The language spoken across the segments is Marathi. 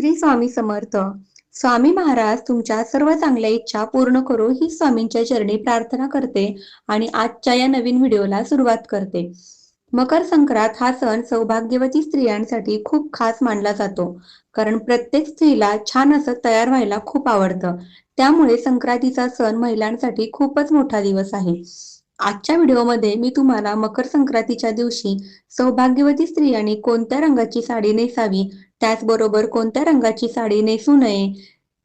श्री स्वामी समर्थ. स्वामी महाराज तुमच्या सर्व चांगल्या इच्छा पूर्ण करो ही स्वामींच्या चरणी प्रार्थना करते आणि आजच्या या नवीन व्हिडिओला सुरुवात करते. मकर संक्रांत हा सण सौभाग्यवती स्त्रियांसाठी खूप खास मानला जातो. कारण प्रत्येक स्त्रीला छान असं तयार व्हायला खूप आवडतं. त्यामुळे संक्रांतीचा सण महिलांसाठी खूपच मोठा दिवस आहे. आजच्या व्हिडिओमध्ये मी तुम्हाला मकर संक्रांतीच्या दिवशी सौभाग्यवती स्त्रियांनी कोणत्या रंगाची साडी नेसावी त्याचबरोबर कोणत्या रंगाची साडी नेसू नये?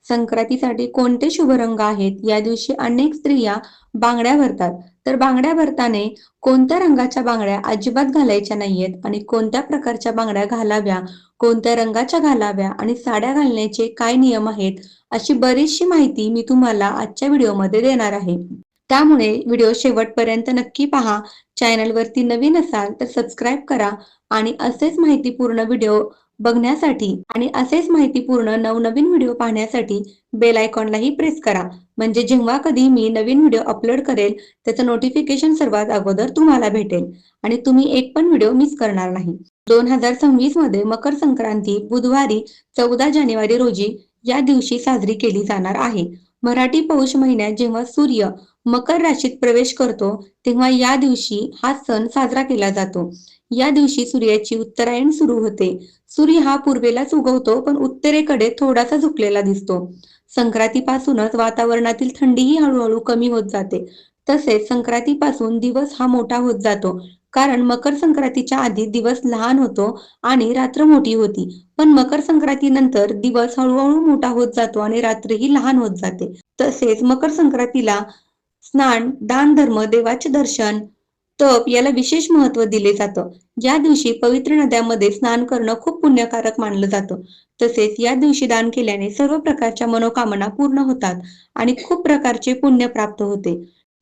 संक्रांतीसाठी कोणते शुभ रंग आहेत? या दिवशी अनेक स्त्रिया बांगड्या भरतात. तर बांगड्या भरताना कोणत्या रंगाच्या बांगड्या अजिबात घालायच्या नाहीयेत? आणि कोणत्या प्रकारच्या बांगड्या घालाव्या? कोणत्या रंगाच्या घालाव्या? आणि साड्या घालण्याचे काय नियम आहेत? अशी बरीचशी माहिती मी तुम्हाला आजच्या व्हिडिओमध्ये देणार आहे. त्यामुळे व्हिडिओ शेवटपर्यंत नक्की पहा. चॅनलवरती नवीन असाल तर सबस्क्राईब करा. आणि असेच माहितीपूर्ण व्हिडिओ बघण्यासाठी आणि असेच माहितीपूर्ण नवनवीन व्हिडिओ पाहण्यासाठी बेल आयकॉनलाही प्रेस करा. म्हणजे जेव्हा कधी मी नवीन व्हिडिओ अपलोड करेल त्याचं नोटिफिकेशन सर्वात अगोदर तुम्हाला भेटेल. आणि तुम्ही एक पण व्हिडिओ मिस करणार नाही. दोन हजार सव्वीसमध्ये मकर संक्रांती बुधवारी चौदा जानेवारी रोजी या दिवशी साजरी केली जाणार आहे. मराठी पौष महिन्यात जेव्हा सूर्य मकर राशीत प्रवेश करतो तेव्हा या दिवशी हा सण साजरा केला जातो. या दिवशी सूर्याची उत्तरायण सुरू होते. सूर्य हा पूर्वेलाच उगवतो पण उत्तरेकडे थोडासा झुकलेला दिसतो. संक्रांतीपासूनच वातावरणातील थंडीही हळूहळू कमी होत जाते. तसेच संक्रांतीपासून दिवस हा मोठा होत जातो. कारण मकर संक्रांतीच्या आधी दिवस लहान होतो आणि रात्र मोठी होती. पण मकर संक्रांतीनंतर दिवस हळूहळू मोठा होत जातो आणि रात्रही लहान होत जाते. तसेच मकर संक्रांतीला स्नान दान धर्म देवाचे दर्शन तप याला विशेष महत्त्व दिले जातं. या दिवशी पवित्र नद्यांमध्ये स्नान करणं खूप पुण्यकारक मानलं जातं. तसेच या दिवशी दान केल्याने सर्व प्रकारच्या मनोकामना पूर्ण होतात आणि खूप प्रकारचे पुण्य प्राप्त होते.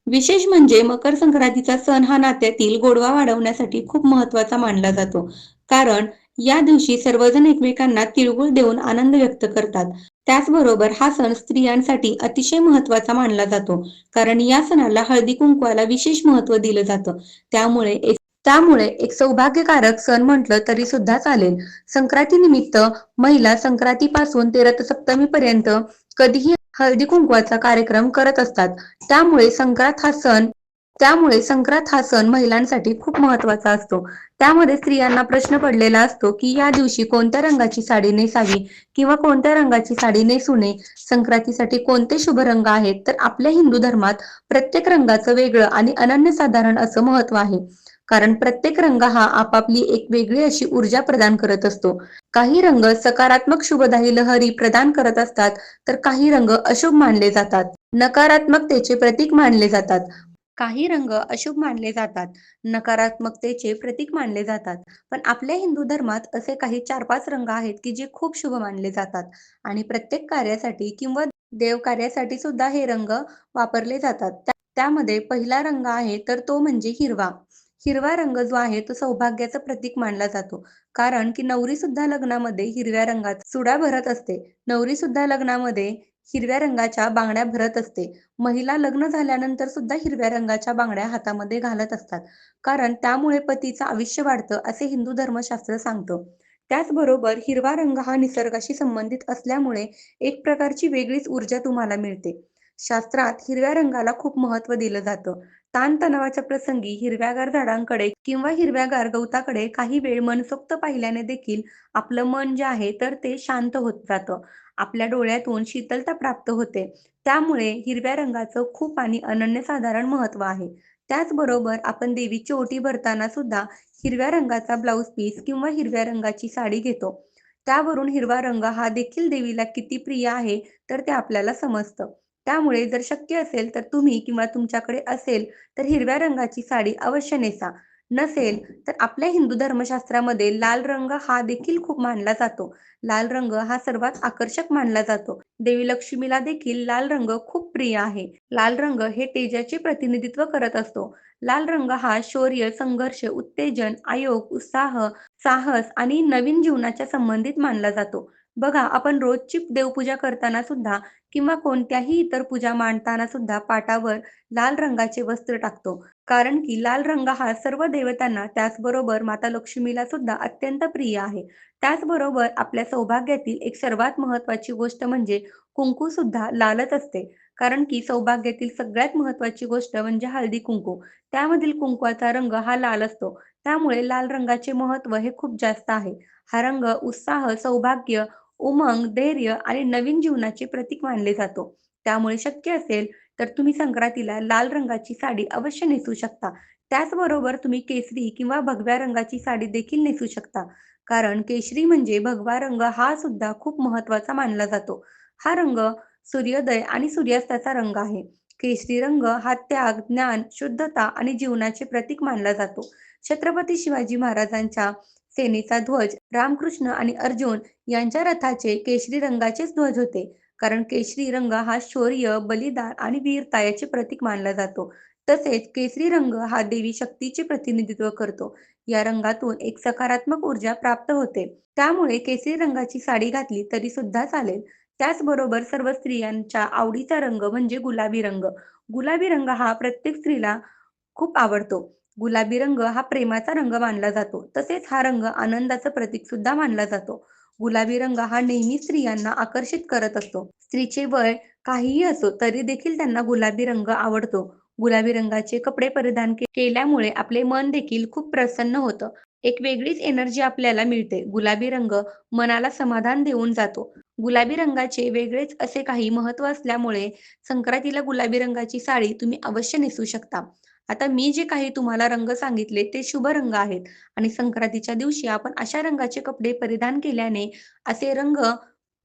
विशेष म्हणजे मकर संक्रांतीचा सण हा नात्यातील गोडवा वाढवण्यासाठी खूप महत्त्वाचा मानला जातो. कारण या दिवशी सर्वजण एकमेकांना तिळगुळ देऊन आनंद व्यक्त करतात. त्याचबरोबर हा सण स्त्रियांसाठी अतिशय महत्त्वाचा मानला जातो. कारण या सणाला हळदी कुंकवाला विशेष महत्त्व दिलं जातं. त्यामुळे एक त्यामुळे एक सौभाग्यकारक सण म्हटलं तरी सुद्धा चालेल. संक्रांती निमित्त महिला संक्रांतीपासून ते रथसप्तमी पर्यंत कधीही हळदी कुंकवाचा कार्यक्रम करत असतात. त्यामुळे संक्रांत हा सण त्यामुळे संक्रांत हा सण महिलांसाठी खूप महत्त्वाचा असतो. त्यामध्ये स्त्रियांना प्रश्न पडलेला असतो की या दिवशी कोणत्या रंगाची साडी नेसावी किंवा कोणत्या रंगाची साडी नेसू नये? संक्रांतीसाठी कोणते शुभ रंग आहेत? तर आपल्या हिंदू धर्मात प्रत्येक रंगाचं वेगळं आणि अनन्यसाधारण असं महत्त्व आहे. कारण प्रत्येक रंग हा आपापली एक वेगळी अशी ऊर्जा प्रदान करत असतो. काही रंग सकारात्मक शुभदायी लहरी प्रदान करत असतात तर काही रंग अशुभ मानले जातात. नकारात्मकतेचे प्रतीक मानले जातात. काही रंग अशुभ मानले जातात. नकारात्मकतेचे प्रतीक मानले जातात. पण आपल्या हिंदू धर्मात असे काही चार पाच रंग आहेत की जे खूप शुभ मानले जातात. आणि प्रत्येक कार्यासाठी किंवा देव कार्यासाठी सुद्धा हे रंग वापरले जातात. त्यामध्ये पहिला रंग आहे तर तो म्हणजे हिरवा. हिरवा रंग जो आहे तो सौभाग्याचं प्रतीक मानला जातो. कारण की नवरी सुद्धा लग्नामध्ये हिरव्या रंगात सुडा भरत असते. नवरी सुद्धा लग्नामध्ये हिरव्या रंगाच्या बांगड्या भरत असते. महिला लग्न झाल्यानंतर सुद्धा हिरव्या रंगाच्या बांगड्या हातामध्ये घालत असतात. कारण त्यामुळे पतीचं आयुष्य वाढतं असे हिंदू धर्मशास्त्र सांगतं. त्याचबरोबर हिरवा रंग हा निसर्गाशी संबंधित असल्यामुळे एक प्रकारची वेगळीच ऊर्जा तुम्हाला मिळते. शास्त्रात हिरव्या रंगाला खूप महत्त्व दिलं जातं. ताणतणावाच्या प्रसंगी हिरव्यागार झाडांकडे किंवा हिरव्यागार गवताकडे काही वेळ मनसोक्त पाहिल्याने देखील आपलं मन जे आहे तर ते शांत होत जातं. आपल्या डोळ्यातून शीतलता प्राप्त होते. त्यामुळे हिरव्या रंगाचं खूप आणि अनन्यसाधारण महत्त्व आहे. त्याचबरोबर आपण देवीची ओटी भरताना सुद्धा हिरव्या रंगाचा ब्लाऊज पीस किंवा हिरव्या रंगाची साडी घेतो. त्यावरून हिरवा रंग हा देखील देवीला किती प्रिय आहे तर ते आपल्याला समजतं. त्यामुळे जर शक्य असेल तर तुम्ही किंवा तुमच्याकडे असेल तर हिरव्या रंगाची साडी अवश्य नेसा. नसेल तर आपल्या हिंदू धर्मशास्त्रामध्ये लाल रंग हा देखील खूप मानला जातो. लाल रंग हा सर्वात आकर्षक मानला जातो. देवी लक्ष्मीला देखील लाल रंग खूप प्रिय आहे. लाल रंग हे तेजाचे प्रतिनिधित्व करत असतो. लाल रंग हा शौर्य संघर्ष उत्तेजन आयोग उत्साह साहस आणि नवीन जीवनाच्या संबंधित मानला जातो. बघा आपण रोजची देवपूजा करताना सुद्धा किंवा कोणत्याही इतर पूजा मांडताना सुद्धा पाटावर लाल रंगाचे वस्त्र टाकतो. कारण की लाल रंग हा सर्व देवतांना त्याचबरोबर माता लक्ष्मीला सुद्धा अत्यंत प्रिय आहे. त्याचबरोबर आपल्या सौभाग्यातील एक सर्वात महत्वाची गोष्ट म्हणजे कुंकू सुद्धा लालच असते. कारण की सौभाग्यातील सगळ्यात महत्वाची गोष्ट म्हणजे हळदी कुंकू. त्यामधील कुंकवाचा रंग हा लाल असतो. त्यामुळे लाल रंगाचे महत्त्व हे खूप जास्त आहे. हा रंग उत्साह सौभाग्य उमंग धैर्य आणि नवीन जीवनाचे प्रतीक मानले जातो. त्यामुळे शक्य असेल तर तुम्ही संक्रांतीला लाल रंगाची साडी अवश्य नेसू शकता. त्याचबरोबर तुम्ही केसरी किंवा भगव्या रंगाची साडी देखील नेसू शकता. कारण केशरी म्हणजे भगवा रंग हा सुद्धा खूप महत्त्वाचा मानला जातो. हा रंग सूर्योदय आणि सूर्यास्ताचा रंग आहे. केशरी रंग हा त्याग ज्ञान शुद्धता आणि जीवनाचे प्रतीक मानला जातो. छत्रपती शिवाजी महाराजांच्या सेनेचा ध्वज रामकृष्ण आणि अर्जुन यांच्या रथाचे केशरी रंगाचेच ध्वज होते. कारण केशरी रंग हा शौर्य बलिदान आणि वीरता याचे प्रतीक मानला जातो. तसेच केसरी रंग हा देवी शक्तीचे प्रतिनिधित्व करतो. या रंगातून एक सकारात्मक ऊर्जा प्राप्त होते. त्यामुळे केसरी रंगाची साडी घातली तरी सुद्धा चालेल. त्याचबरोबर सर्व स्त्रियांच्या आवडीचा रंग म्हणजे गुलाबी रंग. गुलाबी रंग हा प्रत्येक स्त्रीला खूप आवडतो. गुलाबी रंग हा प्रेमाचा रंग मानला जातो. तसेच हा रंग आनंदाचं प्रतीक सुद्धा मानला जातो. गुलाबी रंग हा नेहमी स्त्रियांना आकर्षित करत असतो. स्त्रीचे वय काहीही असो तरी देखील त्यांना गुलाबी रंग आवडतो. गुलाबी रंगाचे कपडे परिधान केल्यामुळे आपले मन देखील खूप प्रसन्न होतं. एक वेगळीच एनर्जी आपल्याला मिळते. गुलाबी रंग मनाला समाधान देऊन जातो. गुलाबी रंगाचे वेगळेच असे काही महत्त्व असल्यामुळे संक्रांतीला गुलाबी रंगाची साडी तुम्ही अवश्य नेसू शकता. आता मी जे काही तुम्हाला रंग सांगितले ते शुभ रंग आहेत. आणि संक्रांतीच्या दिवशी आपण अशा रंगाचे कपडे परिधान केल्याने असे रंग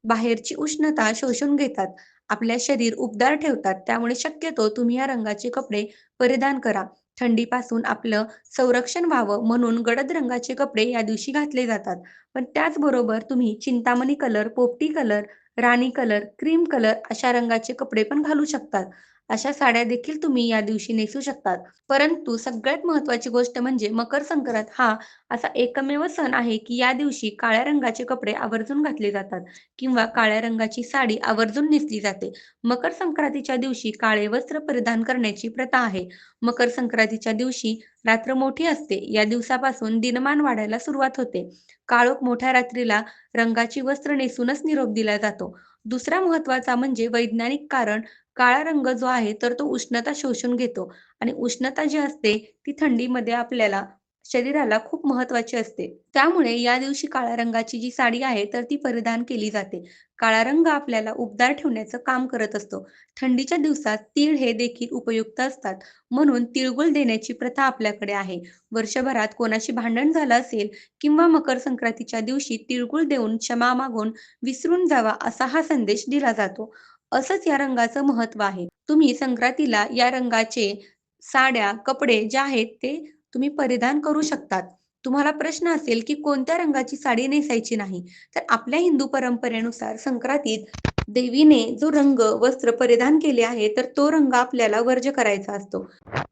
बाहेरची उष्णता शोषून घेतात. आपल्या शरीर उबदार ठेवतात. त्यामुळे शक्यतो तुम्ही या रंगाचे कपडे परिधान करा. थंडीपासून आपलं संरक्षण व्हावं म्हणून गडद रंगाचे कपडे या दिवशी घातले जातात. पण त्याचबरोबर तुम्ही चिंतामणी कलर पोपटी कलर राणी कलर क्रीम कलर अशा रंगाचे कपडे पण घालू शकतात. अशा साड्या देखील तुम्ही या दिवशी नेसू शकतात. परंतु सगळ्यात महत्वाची गोष्ट म्हणजे मकर संक्रांत हा असा एकमेव सण आहे की या दिवशी काळ्या रंगाचे कपडे आवर्जून घातले जातात किंवा काळ्या रंगाची साडी आवर्जून नेसली जाते. मकर संक्रांतीच्या दिवशी काळे वस्त्र परिधान करण्याची प्रथा आहे. मकर संक्रांतीच्या दिवशी रात्र मोठी असते. या दिवसापासून दिनमान वाढायला सुरुवात होते. काळोख मोठ्या रात्रीला रंगाची वस्त्र नेसूनच निरोप दिला जातो. दुसरा महत्त्वाचा म्हणजे वैज्ञानिक कारण काळा रंग जो आहे तर तो उष्णता शोषून घेतो. आणि उष्णता जी असते ती थंडीमध्ये आपल्याला शरीराला खूप महत्वाची असते. त्यामुळे या दिवशी काळ्या रंगाची जी साडी आहे तर ती परिधान केली जाते. काळा रंग आपल्याला उबदार ठेवण्याचं काम करत असतो. थंडीच्या दिवसात तीळ हे देखील उपयुक्त असतात. म्हणून तिळगुळ देण्याची प्रथा आपल्याकडे आहे. वर्षभरात कोणाशी भांडण झालं असेल किंवा मकर संक्रांतीच्या दिवशी तिळगुळ देऊन क्षमा मागून विसरून जावा असा हा संदेश दिला जातो. असंच या रंगाचं महत्त्व आहे. तुम्ही संक्रांतीला या रंगाचे साड्या कपडे जे आहेत ते तुम्ही परिधान करू शकतात. तुम्हाला प्रश्न असेल की कोणत्या रंगाची साडी नेसायची नाही? तर आपल्या हिंदू परंपरेनुसार संक्रांतीत देवीने जो रंग वस्त्र परिधान केले आहे तर तो रंग आपल्याला वर्ज करायचा असतो.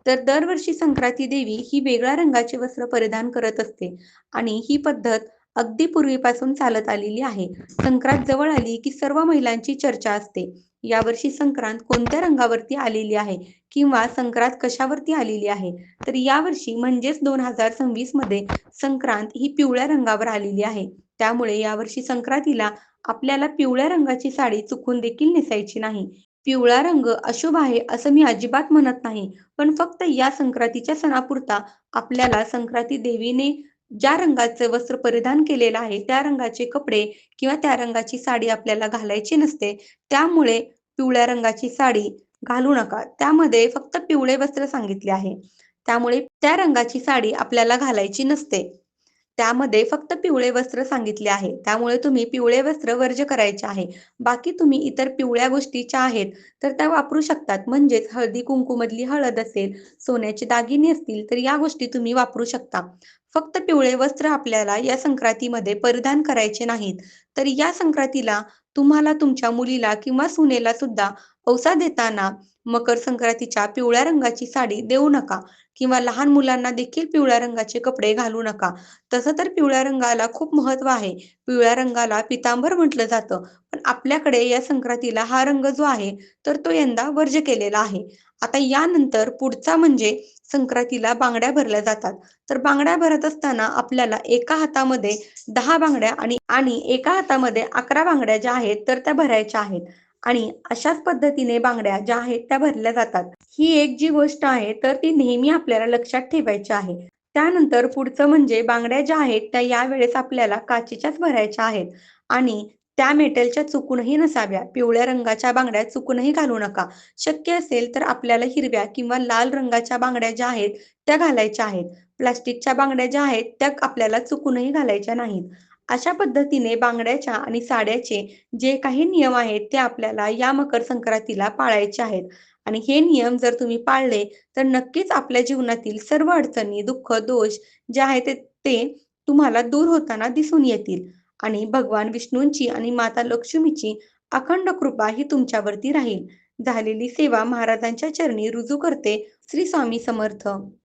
तर दरवर्षी संक्रांती देवी ही वेगळ्या रंगाचे वस्त्र परिधान करत असते आणि ही पद्धत अगदी पूर्वीपासून चालत आलेली आहे. संक्रांत जवळ आली की सर्व महिलांची चर्चा असते. यावर्षी संक्रांत कोणत्या रंगावरती आलेली आहे? किंवा संक्रांत कशावरती आलेली आहे? तर यावर्षी म्हणजेच दोन हजार सव्वीसमध्ये संक्रांत ही पिवळ्या रंगावर आलेली आहे. त्यामुळे यावर्षी संक्रांतीला आपल्याला पिवळ्या रंगाची साडी चुकून देखील नेसायची नाही. पिवळा रंग अशुभ आहे असं मी अजिबात म्हणत नाही. पण फक्त या संक्रांतीच्या सणापुरता आपल्याला संक्रांती देवीने ज्या रंगाचे वस्त्र परिधान केलेलं आहे त्या रंगाचे कपडे किंवा त्या रंगाची साडी आपल्याला घालायची नसते त्यामुळे पिवळ्या रंगाची साडी घालू नका. त्यामध्ये फक्त पिवळे वस्त्र सांगितले आहे. त्यामुळे त्या रंगाची साडी आपल्याला घालायची नसते. त्यामध्ये फक्त पिवळे वस्त्र सांगितले आहे. त्यामुळे तुम्ही पिवळे वस्त्र वर्ज करायचे आहे. बाकी तुम्ही इतर पिवळ्या गोष्टीच्या आहेत तर त्या वापरू शकतात. म्हणजेच हळदी कुंकू मधली हळद असेल सोन्याचे दागिने असतील तर या गोष्टी तुम्ही वापरू शकता. फक्त पिवळे वस्त्र आपल्याला या संक्रांतीमध्ये परिधान करायचे नाहीत. तर या संक्रांतीला तुम्हाला तुमच्या मुलीला किंवा सुनेला सुद्धा औसा देताना मकर संक्रांतीच्या पिवळ्या रंगाची साडी देऊ नका किंवा लहान मुलांना देखील पिवळ्या रंगाचे कपडे घालू नका. तसं तर पिवळ्या रंगाला खूप महत्त्व आहे. पिवळ्या रंगाला पितांबर म्हटलं जातं. पण आपल्याकडे या संक्रांतीला हा रंग जो आहे तर तो यंदा वर्ज्य केलेला आहे. आता यानंतर पुढचा म्हणजे संक्रांतीला बांगड्या भरल्या जातात. तर बांगड्या भरत असताना आपल्याला एका हातामध्ये दहा बांगड्या आणि आणि एका हातामध्ये अकरा बांगड्या ज्या आहेत तर त्या भरायच्या आहेत. आणि अशाच पद्धतीने बांगड्या ज्या आहेत त्या भरल्या जातात. ही एक जी गोष्ट आहे तर ती नेहमी आपल्याला लक्षात ठेवायची आहे. त्यानंतर पुढचं म्हणजे बांगड्या ज्या आहेत त्या यावेळेस आपल्याला काचेच्याच भरायच्या आहेत. आणि त्या मेटलच्या चुकूनही नसाव्या. पिवळ्या रंगाच्या बांगड्या चुकूनही घालू नका. शक्य असेल तर आपल्याला हिरव्या किंवा लाल रंगाच्या बांगड्या ज्या आहेत त्या घालायच्या आहेत. प्लास्टिकच्या बांगड्या ज्या आहेत त्या आपल्याला चुकूनही घालायच्या नाहीत. अशा पद्धतीने बांगड्याच्या आणि साड्याचे जे काही नियम आहेत ते आपल्याला या मकर संक्रांतीला पाळायचे आहेत. आणि हे नियम जर तुम्ही पाळले तर नक्कीच आपल्या जीवनातील सर्व अडचणी दुःख दोष जे आहेत ते तुम्हाला दूर होताना दिसून येतील. आणि भगवान विष्णूंची आणि माता लक्ष्मीची अखंड कृपा ही तुमच्यावरती राहील. झालेली सेवा महाराजांच्या चरणी रुजू करते. श्री स्वामी समर्थ.